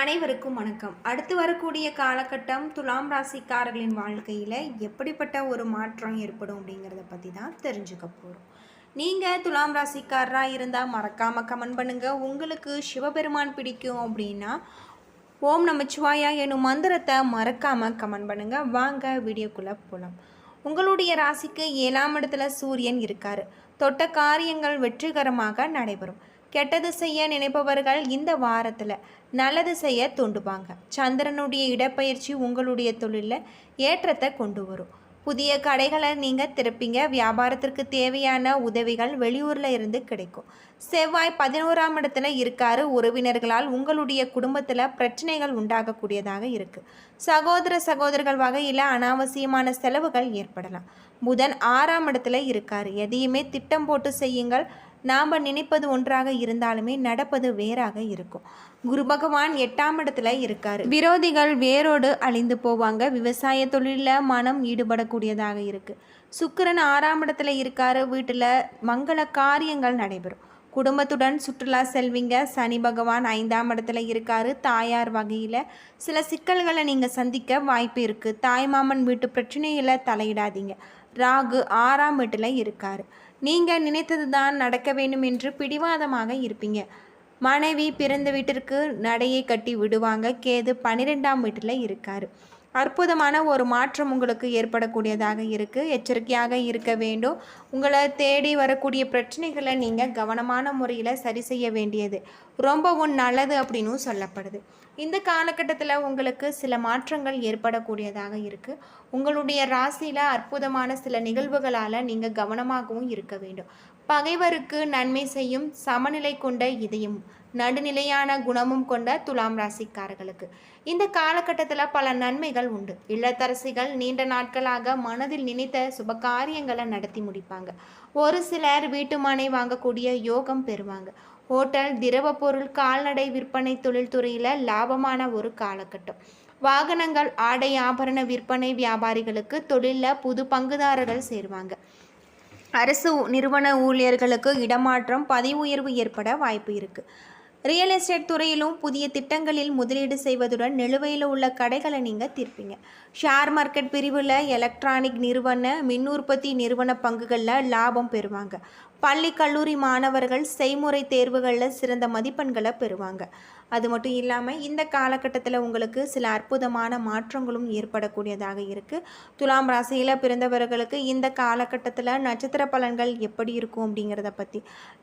அனைவருக்கும் வணக்கம். அடுத்து வரக்கூடிய காலகட்டம் துலாம் ராசிக்காரர்களின் வாழ்க்கையில் எப்படிப்பட்ட ஒரு மாற்றம் ஏற்படும் அப்படிங்கிறத பற்றி தான் தெரிஞ்சுக்க போகிறோம் நீங்கள் துலாம் ராசிக்காரராக இருந்தால் மறக்காமல் கமெண்ட் பண்ணுங்கள் உங்களுக்கு சிவபெருமான் பிடிக்கும் அப்படின்னா ஓம் நமச்சிவாயா எனும் மந்திரத்தை மறக்காமல் கமெண்ட் பண்ணுங்கள் வாங்க வீடியோக்குள்ளே போகலாம் உங்களுடைய ராசிக்கு ஏழாம் இடத்துல சூரியன் இருக்கார். தொட்ட காரியங்கள் வெற்றிகரமாக நடைபெறும். கெட்டது செய்ய நினைப்பவர்கள் இந்த வாரத்தில் நல்லது செய்ய தூண்டுவாங்க. சந்திரனுடைய இடப்பயிற்சி உங்களுடைய தொழிலில் ஏற்றத்தை கொண்டு வரும். புதிய கடைகளை நீங்கள் திறப்பீங்க. வியாபாரத்திற்கு தேவையான உதவிகள் வெளியூரில் இருந்து கிடைக்கும். செவ்வாய் பதினோராம் இடத்துல இருக்காரு. உறவினர்களால் உங்களுடைய குடும்பத்தில் பிரச்சனைகள் உண்டாகக்கூடியதாக இருக்குது சகோதர சகோதரர்கள் வகையில் அனாவசியமான செலவுகள் ஏற்படலாம். புதன் ஆறாம் இடத்துல இருக்கார். எதையுமே திட்டம் போட்டு செய்யுங்கள். நாம் நினைப்பது ஒன்றாக இருந்தாலுமே நடப்பது வேறாக இருக்கும். குரு பகவான் எட்டாம் இடத்துல இருக்கார். விரோதிகள் வேரோடு அழிந்து போவாங்க. விவசாய தொழிலில் மனம் ஈடுபடக்கூடியதாக இருக்குது சுக்கிரன் ஆறாம் இடத்துல இருக்கார். வீட்டில் மங்கள காரியங்கள் நடைபெறும். குடும்பத்துடன் சுற்றுலா செல்வீங்க. சனி பகவான் ஐந்தாம் இடத்துல இருக்காரு. தாயார் வகையில் சில சிக்கல்களை நீங்கள் சந்திக்க வாய்ப்பு இருக்குது தாய்மாமன் வீட்டு பிரச்சனையில் தலையிடாதீங்க. ராகு ஆறாம் வீட்டில் இருக்கார். நீங்கள் நினைத்தது தான் நடக்க வேண்டும் என்று பிடிவாதமாக இருப்பீங்க. மனைவி பிறந்த வீட்டிற்கு நடையை கட்டி விடுவாங்க. கேது பன்னிரெண்டாம் வீட்டில் இருக்கார். அற்புதமான ஒரு மாற்றம் உங்களுக்கு ஏற்படக்கூடியதாக இருக்குது எச்சரிக்கையாக இருக்க வேண்டும். உங்களை தேடி வரக்கூடிய பிரச்சனைகளை நீங்கள் கவனமான முறையில் சரி செய்ய வேண்டியது. ரொம்பவும் நல்லது அப்படின்னும் சொல்லப்படுது. இந்த காலகட்டத்தில் உங்களுக்கு சில மாற்றங்கள் ஏற்படக்கூடியதாக இருக்குது உங்களுடைய ராசியில் அற்புதமான சில நிகழ்வுகளால் நீங்கள் கவனமாகவும் இருக்க வேண்டும். பகைவருக்கு நன்மை செய்யும் சமநிலை கொண்ட இதயம் நடுநிலையான குணமும் கொண்ட துலாம் ராசிக்காரர்களுக்கு. இந்த காலகட்டத்தில் பல நன்மைகள் உண்டு. இல்லத்தரசிகள் நீண்ட நாட்களாக மனதில் நினைத்த சுப காரியங்களை நடத்தி முடிப்பாங்க. ஒரு சிலர் வீட்டு மனை வாங்கக்கூடிய யோகம் பெறுவாங்க. ஹோட்டல் திரவ பொருள் கால்நடை விற்பனை தொழில்துறையில் லாபமான ஒரு காலகட்டம். வாகனங்கள் ஆடை ஆபரண விற்பனை வியாபாரிகளுக்கு தொழிலில் புது பங்குதாரர்கள் சேருவாங்க. அரசு நிறுவன ஊழியர்களுக்கு இடமாற்றம் பதவி உயர்வு ஏற்பட வாய்ப்பு இருக்குது ரியல் எஸ்டேட் துறையிலும் புதிய திட்டங்களில் முதலீடு செய்வதுடன் நிலுவையில் உள்ள கடைகளை நீங்கள் தீர்ப்பீங்க. ஷேர் மார்க்கெட் பிரிவில் எலக்ட்ரானிக் நிறுவன மின் உற்பத்தி நிறுவன பங்குகளில் லாபம் பெறுவாங்க. பள்ளி கல்லூரி மாணவர்கள் செய்முறை தேர்வுகளில் சிறந்த மதிப்பெண்களை பெறுவாங்க. அது மட்டும் இல்லாமல் இந்த காலகட்டத்தில் உங்களுக்கு சில அற்புதமான மாற்றங்களும் ஏற்படக்கூடியதாக இருக்குது துலாம் ராசியில் பிறந்தவர்களுக்கு இந்த காலகட்டத்தில் நட்சத்திர பலன்கள் எப்படி இருக்கும் அப்படிங்கிறத பற்றி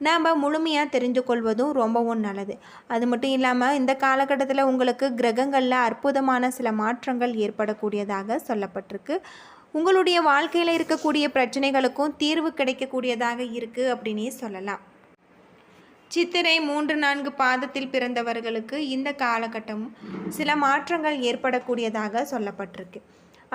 நாம் முழுமையாக தெரிஞ்சு கொள்வதும் ரொம்பவும் நல்லது. அது மட்டும் இல்லாமல் இந்த காலகட்டத்தில் உங்களுக்கு கிரகங்களில் அற்புதமான சில மாற்றங்கள் ஏற்படக்கூடியதாக சொல்லப்பட்டிருக்கு. உங்களுடைய வாழ்க்கையில் இருக்கக்கூடிய பிரச்சனைகளுக்கும் தீர்வு கிடைக்கக்கூடியதாக இருக்குது அப்படின்னே சொல்லலாம். சித்திரை மூன்று நான்கு பாதத்தில் பிறந்தவர்களுக்கு இந்த காலகட்டம் சில மாற்றங்கள் ஏற்படக்கூடியதாக சொல்லப்பட்டிருக்கு.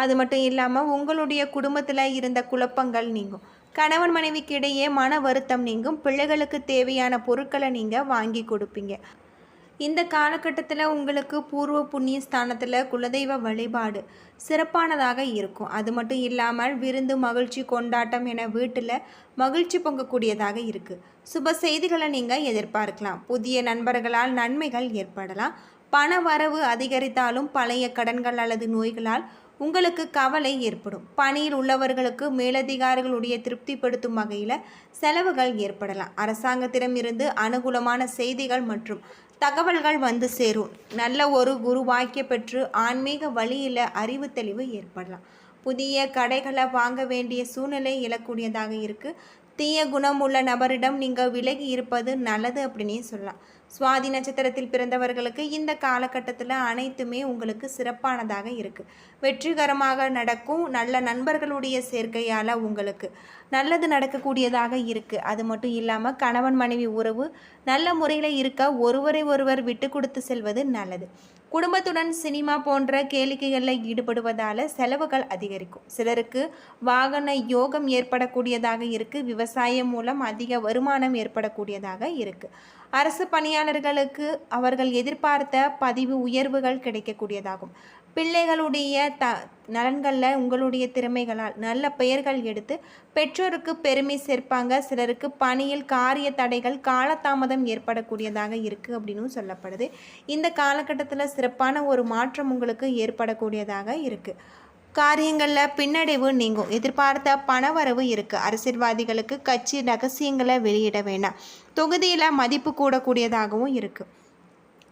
அது மட்டும் இல்லாமல் உங்களுடைய குடும்பத்தில் இருந்த குழப்பங்கள் நீங்கும். கணவன் மனைவிக்கு இடையே மன வருத்தம் நீங்கும். பிள்ளைகளுக்கு தேவையான பொருட்களை நீங்கள் வாங்கி கொடுப்பீங்க. இந்த காலகட்டத்தில் உங்களுக்கு பூர்வ புண்ணிய ஸ்தானத்தில் குலதெய்வ வழிபாடு சிறப்பானதாக இருக்கும். அது மட்டும் இல்லாமல் விருந்து மகிழ்ச்சி கொண்டாட்டம் என வீட்டில் மகிழ்ச்சி பொங்கக்கூடியதாக இருக்குது சுப செய்திகளை நீங்கள் எதிர்பார்க்கலாம். புதிய நண்பர்களால் நன்மைகள் ஏற்படலாம். பண வரவு அதிகரித்தாலும் பழைய கடன்கள் அல்லது நோய்களால் உங்களுக்கு கவலை ஏற்படும். பணியில் உள்ளவர்களுக்கு மேலதிகாரிகளுடைய திருப்திப்படுத்தும் வகையில் செலவுகள் ஏற்படலாம். அரசாங்கத்திடம் இருந்து அனுகூலமான செய்திகள் மற்றும் தகவல்கள் வந்து சேரும். நல்ல ஒரு குரு வாக்கிய பெற்று ஆன்மீக வழியில் அறிவு தெளிவு ஏற்படலாம். புதிய கடைகளை வாங்க வேண்டிய சூழ்நிலை இழக்கூடியதாக இருக்குது தீய குணம் உள்ள நபரிடம் நீங்கள் விலகி இருப்பது நல்லது அப்படின்னே சொல்லலாம். சுவாதி நட்சத்திரத்தில் பிறந்தவர்களுக்கு இந்த காலகட்டத்தில் அனைத்துமே உங்களுக்கு சிறப்பானதாக இருக்குது வெற்றிகரமாக நடக்கும் நல்ல நண்பர்களுடைய சேர்க்கையால் உங்களுக்கு நல்லது நடக்கக்கூடியதாக இருக்குது அது மட்டும் இல்லாமல் கணவன் மனைவி உறவு நல்ல முறையில் இருக்க ஒருவரை ஒருவர் விட்டு கொடுத்து செல்வது நல்லது. குடும்பத்துடன் சினிமா போன்ற கேளிக்கைகளில் ஈடுபடுவதால் செலவுகள் அதிகரிக்கும். சிலருக்கு வாகன யோகம் ஏற்படக்கூடியதாக இருக்குது விவசாயம் மூலம் அதிக வருமானம் ஏற்படக்கூடியதாக இருக்குது அரசு பணியாளர்களுக்கு அவர்கள் எதிர்பார்த்த பதிவு உயர்வுகள் கிடைக்கக்கூடியதாகும். பிள்ளைகளுடைய த நலன்களில் உங்களுடைய திறமைகளால் நல்ல பெயர்கள் எடுத்து பெற்றோருக்கு பெருமை சேர்ப்பாங்க. சிலருக்கு பணியில் காரிய தடைகள் காலதாமதம் ஏற்படக்கூடியதாக இருக்குது அப்படின்னு சொல்லப்படுது. இந்த காலகட்டத்தில் சிறப்பான ஒரு மாற்றம் உங்களுக்கு ஏற்படக்கூடியதாக இருக்குது காரியங்களில் பின்னடைவு நீங்கும். எதிர்பார்த்த பணவரவு இருக்குது அரசியல்வாதிகளுக்கு கட்சி ரகசியங்களை வெளியிட வேண்டாம். தொகுதியில் மதிப்பு கூடக்கூடியதாகவும் இருக்குது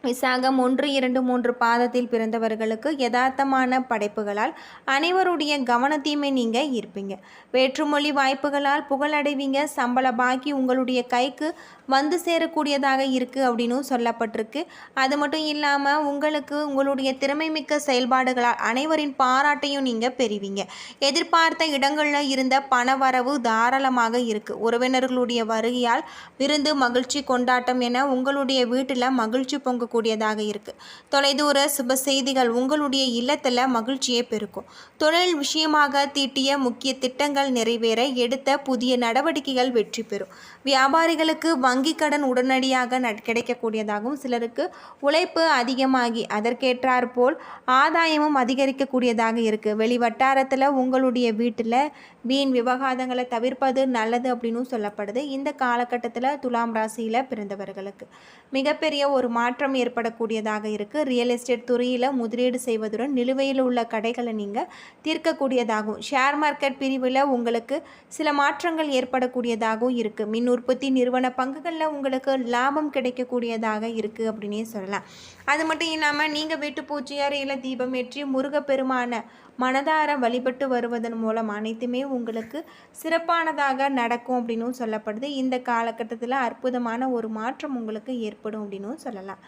விசாகம் ஒன்று இரண்டு மூன்று பாதத்தில் பிறந்தவர்களுக்கு யதார்த்தமான படைப்புகளால் அனைவருடைய கவனத்தையுமே நீங்கள் ஈர்ப்பீங்க. வேற்றுமொழி வாய்ப்புகளால் புகழடைவீங்க. சம்பள பாக்கி உங்களுடைய கைக்கு வந்து சேரக்கூடியதாக இருக்குது அப்படின்னு சொல்லப்பட்டிருக்கு. அது மட்டும் இல்லாமல் உங்களுக்கு உங்களுடைய திறமைமிக்க செயல்பாடுகளால் அனைவரின் பாராட்டையும் நீங்கள் பெறுவீங்க. எதிர்பார்த்த இடங்களில் இருந்த பணவரவு தாராளமாக இருக்குது உறவினர்களுடைய வருகையால் விருந்து மகிழ்ச்சி கொண்டாட்டம் என உங்களுடைய வீட்டில் மகிழ்ச்சி பொங்கக்கூடியதாக இருக்குது தொலைதூர சுப செய்திகள் உங்களுடைய இல்லத்தில் மகிழ்ச்சியை பெருக்கும். தொழில் விஷயமாக தீட்டிய முக்கிய திட்டங்கள் நிறைவேற எடுத்த புதிய நடவடிக்கைகள் வெற்றி பெறும். வியாபாரிகளுக்கு வங்கி கடன் உடனடியாக கிடைக்கக்கூடியதாகவும் சிலருக்கு உழைப்பு அதிகமாகி அதற்கேற்றாற் போல் ஆதாயமும் அதிகரிக்கக்கூடியதாக இருக்குது வெளி வட்டாரத்தில் உங்களுடைய வீட்டில் வீண் விவகாரங்களை தவிர்ப்பது நல்லது அப்படின்னு சொல்லப்படுது. இந்த காலகட்டத்தில் துலாம் ராசியில் பிறந்தவர்களுக்கு மிகப்பெரிய ஒரு மாற்றம் ஏற்படக்கூடியதாக இருக்குது ரியல் எஸ்டேட் துறையில் முதலீடு செய்வதுடன் நிலுவையில் உள்ள கடைகளை நீங்கள் தீர்க்கக்கூடியதாகும் ஷேர் மார்க்கெட் பிரிவில் உங்களுக்கு சில மாற்றங்கள் ஏற்படக்கூடியதாகவும் இருக்குது மின் உற்பத்தி நிறுவன பங்குகளில் உங்களுக்கு லாபம் கிடைக்கக்கூடியதாக இருக்குது அப்படின்னே சொல்லலாம். அது மட்டும் இல்லாமல் நீங்கள் வீட்டு பூச்சியார் இல்லை தீபம் ஏற்றி முருகப்பெருமான மனதார வழிபட்டு வருவதன் மூலம் அனைத்துமே உங்களுக்கு சிறப்பானதாக நடக்கும் அப்படின்னும் சொல்லப்படுது. இந்த காலகட்டத்தில் அற்புதமான ஒரு மாற்றம் உங்களுக்கு ஏற்படும் அப்படின்னும் சொல்லலாம்.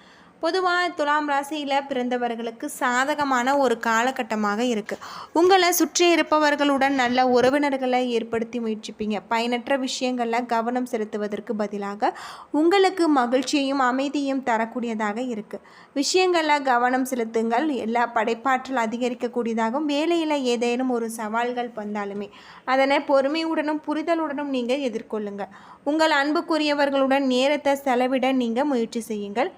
பொதுவாக துலாம் ராசியில் பிறந்தவர்களுக்கு சாதகமான ஒரு காலகட்டமாக இருக்குது உங்களை சுற்றி இருப்பவர்களுடன் நல்ல உறவினர்களை ஏற்படுத்தி முயற்சிப்பீங்க. பயனற்ற விஷயங்களில் கவனம் செலுத்துவதற்கு பதிலாக உங்களுக்கு மகிழ்ச்சியையும் அமைதியும் தரக்கூடியதாக இருக்குது விஷயங்களில் கவனம் செலுத்துங்கள். எல்லா படைப்பாற்றல் அதிகரிக்கக்கூடியதாகவும் வேலையில் ஏதேனும் ஒரு சவால்கள் வந்தாலுமே அதனை பொறுமையுடனும் புரிதலுடனும் நீங்கள் எதிர்கொள்ளுங்கள் உங்கள் அன்புக்குரியவர்களுடன் நேரத்தை செலவிட நீங்கள் முயற்சி செய்யுங்கள்.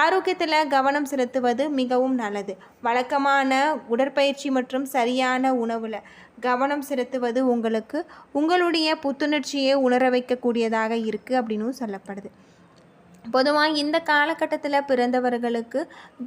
ஆரோக்கியத்தில் கவனம் செலுத்துவது மிகவும் நல்லது. வழக்கமான உடற்பயிற்சி மற்றும் சரியான உணவில் கவனம் செலுத்துவது உங்களுக்கு உங்களுடைய புத்துணர்ச்சியை உணர வைக்கக்கூடியதாக இருக்குது அப்படின்னு சொல்லப்படுது. பொதுவாக இந்த காலகட்டத்தில் பிறந்தவர்களுக்கு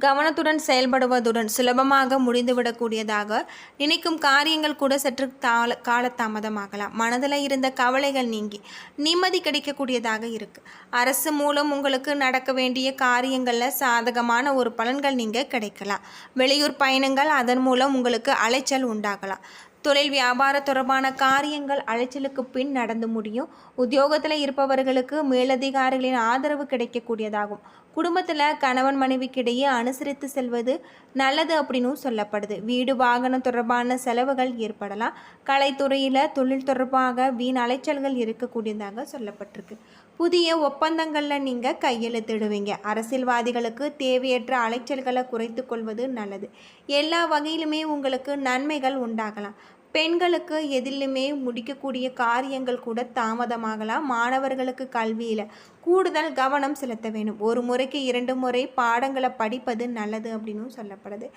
கவனத்துடன் செயல்படுவதுடன் சுலபமாக முடிந்துவிடக்கூடியதாக நினைக்கும் காரியங்கள் கூட சற்று தாள காலதாமதமாகலாம். மனதில் இருந்த கவலைகள் நீங்கி நிம்மதி கிடைக்கக்கூடியதாக இருக்குது அரசு மூலம் உங்களுக்கு நடக்க வேண்டிய காரியங்களில் சாதகமான ஒரு பலன்கள் நீங்கள் கிடைக்கலாம். வெளியூர் பயணங்கள் அதன் மூலம் உங்களுக்கு அலைச்சல் உண்டாகலாம். தொழில் வியாபார தொடர்பான காரியங்கள் அலைச்சலுக்கு பின் நடந்து முடியும். உத்தியோகத்தில் இருப்பவர்களுக்கு மேலதிகாரிகளின் ஆதரவு கிடைக்கக்கூடியதாகும். குடும்பத்தில் கணவன் மனைவிக்கிடையே அனுசரித்து செல்வது நல்லது அப்படின்னு சொல்லப்படுது. வீடு வாகனம் தொடர்பான செலவுகள் ஏற்படலாம். கலைத்துறையில் தொழில் தொடர்பாக வீண் அலைச்சல்கள் இருக்கக்கூடியதாக சொல்லப்பட்டிருக்கு. புதிய ஒப்பந்தங்களில் நீங்கள் கையெழுத்திடுவீங்க. அரசியல்வாதிகளுக்கு தேவையற்ற அலைச்சல்களை குறைத்து கொள்வது நல்லது. எல்லா வகையிலுமே உங்களுக்கு நன்மைகள் உண்டாகலாம். பெண்களுக்கு எதிலுமே முடிக்கக்கூடிய காரியங்கள் கூட தாமதமாகலாம். மாணவர்களுக்கு கல்வியில் கூடுதல் கவனம் செலுத்த வேணும் ஒரு முறைக்கு இரண்டு முறை பாடங்களை படிப்பது நல்லது அப்படின்னு சொல்லப்படுது.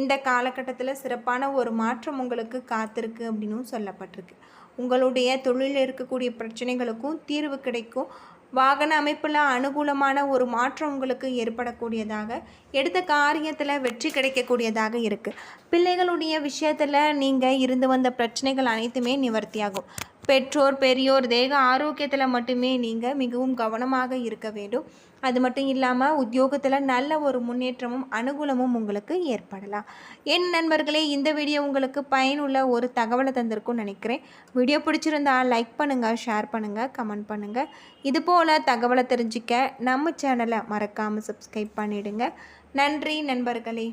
இந்த காலகட்டத்தில் சிறப்பான ஒரு மாற்றம் உங்களுக்கு காத்திருக்கு அப்படின்னு சொல்லப்பட்டிருக்கு. உங்களுடைய தொழிலில் இருக்கக்கூடிய பிரச்சனைகளுக்கும் தீர்வு கிடைக்கும். வாகன அமைப்பில் அனுகூலமான ஒரு மாற்றம் உங்களுக்கு ஏற்படக்கூடியதாக எடுத்த காரியத்தில் வெற்றி கிடைக்கக்கூடியதாக இருக்குது பிள்ளைகளுடைய விஷயத்தில் நீங்கள் இருந்து வந்த பிரச்சனைகள் அனைத்துமே நிவர்த்தியாகும். பெற்றோர் பெரியோர் தேக ஆரோக்கியத்தில் மட்டுமே நீங்கள் மிகவும் கவனமாக இருக்க வேண்டும். அது மட்டும் இல்லாமல் உத்தியோகத்தில் நல்ல ஒரு முன்னேற்றமும் அனுகூலமும் உங்களுக்கு ஏற்படலாம். என் நண்பர்களே இந்த வீடியோ உங்களுக்கு பயனுள்ள ஒரு தகவலை தந்திருக்கும்னு நினைக்கிறேன். வீடியோ பிடிச்சிருந்தா லைக் பண்ணுங்கள் ஷேர் பண்ணுங்கள் கமெண்ட் பண்ணுங்கள் இது போல் தகவலை தெரிஞ்சிக்க நம்ம சேனலை மறக்காமல் சப்ஸ்கிரைப் பண்ணிவிடுங்க நன்றி நண்பர்களே.